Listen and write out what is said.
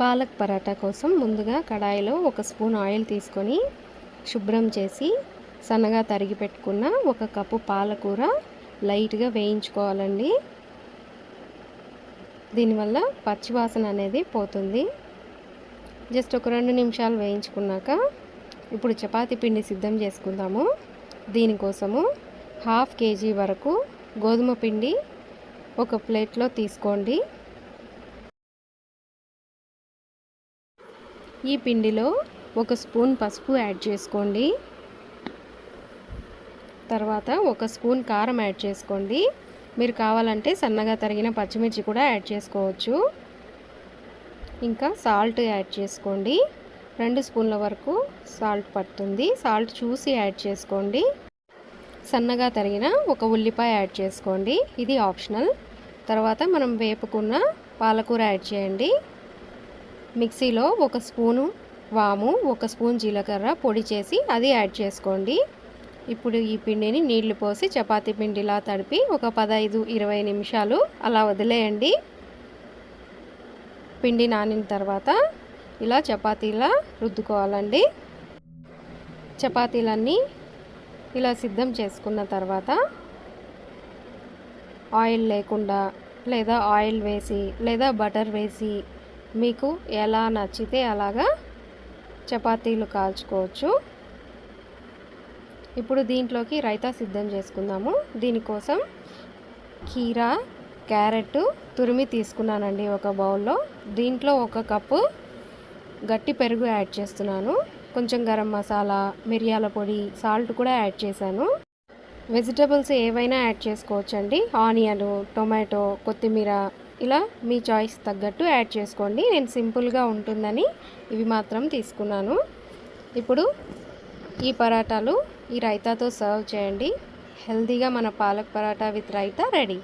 పాలక్ పరాటా కోసం ముందుగా కడాయిలో ఒక స్పూన్ ఆయిల్ తీసుకొని శుభ్రం చేసి సన్నగా తరిగి పెట్టుకున్న ఒక కప్పు పాలకూర లైట్గా వేయించుకోవాలండి. దీనివల్ల పచ్చివాసన అనేది పోతుంది. జస్ట్ ఒక రెండు నిమిషాలు వేయించుకున్నాక ఇప్పుడు చపాతీ పిండి సిద్ధం చేసుకుందాము. దీనికోసము హాఫ్ కేజీ వరకు గోధుమ పిండి ఒక ప్లేట్లో తీసుకోండి. ఈ పిండిలో ఒక స్పూన్ పసుపు యాడ్ చేసుకోండి. తర్వాత ఒక స్పూన్ కారం యాడ్ చేసుకోండి. మీరు కావాలంటే సన్నగా తరిగిన పచ్చిమిర్చి కూడా యాడ్ చేసుకోవచ్చు. ఇంకా సాల్ట్ యాడ్ చేసుకోండి. రెండు స్పూన్ల వరకు సాల్ట్ పడుతుంది. సాల్ట్ చూసి యాడ్ చేసుకోండి. సన్నగా తరిగిన ఒక ఉల్లిపాయ యాడ్ చేసుకోండి. ఇది ఆప్షనల్. తర్వాత మనం వేపుకున్న పాలకూర యాడ్ చేయండి. మిక్సీలో ఒక స్పూను వాము ఒక స్పూన్ జీలకర్ర పొడి చేసి అది యాడ్ చేసుకోండి. ఇప్పుడు ఈ పిండిని నీళ్ళు పోసి చపాతీ పిండిలా తడిపి ఒక పదహైదు ఇరవై నిమిషాలు అలా వదిలేయండి. పిండి నానిన తర్వాత ఇలా చపాతీలా రుద్దుకోవాలండి. చపాతీలన్నీ ఇలా సిద్ధం చేసుకున్న తర్వాత ఆయిల్ లేకుండా లేదా ఆయిల్ వేసి లేదా బటర్ వేసి మీకు ఎలా నచ్చితే అలాగా చపాతీలు కాల్చుకోవచ్చు. ఇప్పుడు దీంట్లోకి రైతా సిద్ధం చేసుకుందాము. దీనికోసం కీరా క్యారెట్ తురిమి తీసుకున్నానండి ఒక బౌల్లో. దీంట్లో ఒక కప్పు గట్టి పెరుగు యాడ్ చేస్తున్నాను. కొంచెం గరం మసాలా మిరియాల పొడి సాల్ట్ కూడా యాడ్ చేశాను. వెజిటబుల్స్ ఏవైనా యాడ్ చేసుకోవచ్చండి. ఆనియన్ టొమాటో కొత్తిమీర ఇలా మీ చాయిస్ తగ్గట్టు యాడ్ చేసుకోండి. నేను సింపుల్గా ఉంటుందని ఇవి మాత్రం తీసుకున్నాను. ఇప్పుడు ఈ పరాటాలు ఈ రైతాతో సర్వ్ చేయండి. హెల్తీగా మన పాలక్ పరాటా విత్ రైతా రెడీ